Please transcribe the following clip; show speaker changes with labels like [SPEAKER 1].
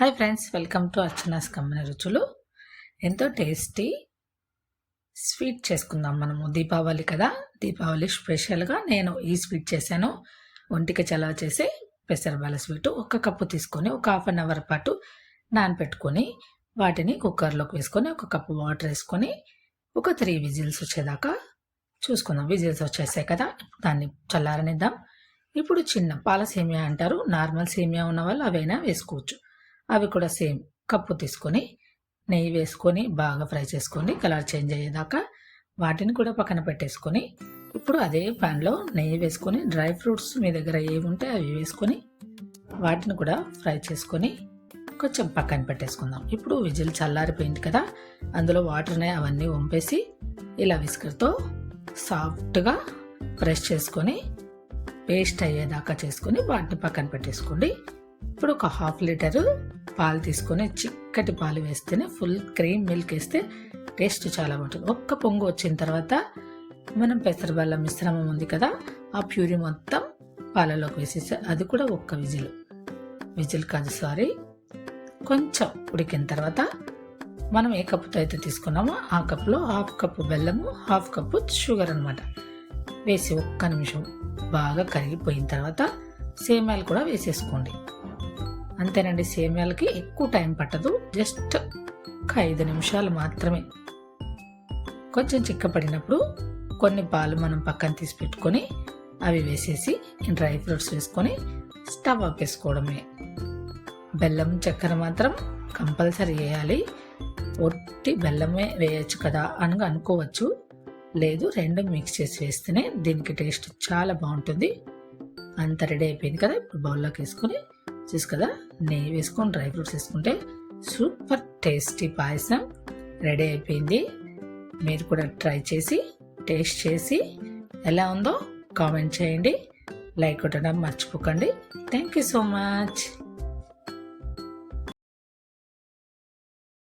[SPEAKER 1] Hi friends welcome to Archana's కమ్మని రుచులు ఎంతో టేస్టీ స్వీట్ చేసుకుందాం మనము. దీపావళి కదా? దీపావళి స్పెషల్గా నేను ఈ స్వీట్ చేశాను. ఒంటికి చలవ చేసి పెసరబాల స్వీట్ ఒక కప్పు తీసుకొని ఒక హాఫ్ అన్ అవర్ పాటు నానపెట్టుకొని వాటిని కుక్కర్లోకి వేసుకొని ఒక కప్పు వాటర్ వేసుకొని ఒక త్రీ విజిల్స్ వచ్చేదాకా చూసుకుందాం. విజిల్స్ వచ్చేసాయి కదా? దాన్ని చల్లారనిద్దాం. ఇప్పుడు చిన్న పాల సేమియా అంటారు. నార్మల్ సేమియా ఉన్న వాళ్ళు అవైనా వేసుకోవచ్చు. అవి కూడా సేమ్. కప్పు తీసుకొని నెయ్యి వేసుకొని బాగా ఫ్రై చేసుకొని కలర్ చేంజ్ అయ్యేదాకా వాటిని కూడా పక్కన పెట్టేసుకొని ఇప్పుడు అదే ప్యాన్లో నెయ్యి వేసుకొని డ్రై ఫ్రూట్స్ మీ దగ్గర ఏవి ఉంటే అవి వేసుకొని వాటిని కూడా ఫ్రై చేసుకొని కొంచెం పక్కన పెట్టేసుకుందాం. ఇప్పుడు విజిల్ చల్లారిపోయింది కదా అందులో వాటర్ని అవన్నీ వంపేసి ఇలా విస్కర్తో సాఫ్ట్గా ఫ్రెష్ చేసుకొని పేస్ట్ అయ్యేదాకా చేసుకొని వాటిని పక్కన పెట్టేసుకోండి. ఇప్పుడు ఒక హాఫ్ లీటరు పాలు తీసుకొని చిక్కటి పాలు వేస్తేనే ఫుల్ క్రీమ్ మిల్క్ వేస్తే టేస్ట్ చాలా బాగుంటుంది. ఒక్క పొంగు వచ్చిన తర్వాత మనం పెసరబల్ల మిశ్రమం ఉంది కదా ఆ ప్యూరీ మొత్తం పాలలోకి వేసేసి అది కూడా ఒక్క విజిల్. విజిల్ కాదు సారీ. కొంచెం ఉడికిన తర్వాత మనం ఏ కప్పుతో అయితే తీసుకున్నామో ఆ కప్లో హాఫ్ కప్పు బెల్లము హాఫ్ కప్పు షుగర్ అనమాట వేసి ఒక్క నిమిషం బాగా కరిగిపోయిన తర్వాత సేమ్యాలు కూడా వేసేసుకోండి. అంతేనండి సేమ్యాలకి ఎక్కువ టైం పట్టదు. జస్ట్ ఒక ఐదు నిమిషాలు మాత్రమే. కొంచెం చిక్కపడినప్పుడు కొన్ని పాలు మనం పక్కన తీసి పెట్టుకొని అవి వేసేసి డ్రై ఫ్రూట్స్ వేసుకొని స్టవ్ ఆపేసుకోవడమే. బెల్లం చక్కెర మాత్రం కంపల్సరీ వేయాలి. ఒట్టి బెల్లమే వేయచ్చు కదా అని అనుకోవచ్చు. లేదు రెండు మిక్స్ చేసి వేస్తేనే దీనికి టేస్ట్ చాలా బాగుంటుంది. అంత రెడీ అయిపోయింది కదా ఇప్పుడు బౌల్లోకి వేసుకొని చూసి కదా? నెయ్యి వేసుకొని డ్రై ఫ్రూట్స్ వేసుకుంటే సూపర్ టేస్టీ పాయసం రెడీ అయిపోయింది. మీరు కూడా ట్రై చేసి టేస్ట్ చేసి ఎలా ఉందో కామెంట్ చేయండి. లైక్ కొట్టడం మర్చిపోకండి. Thank you so much.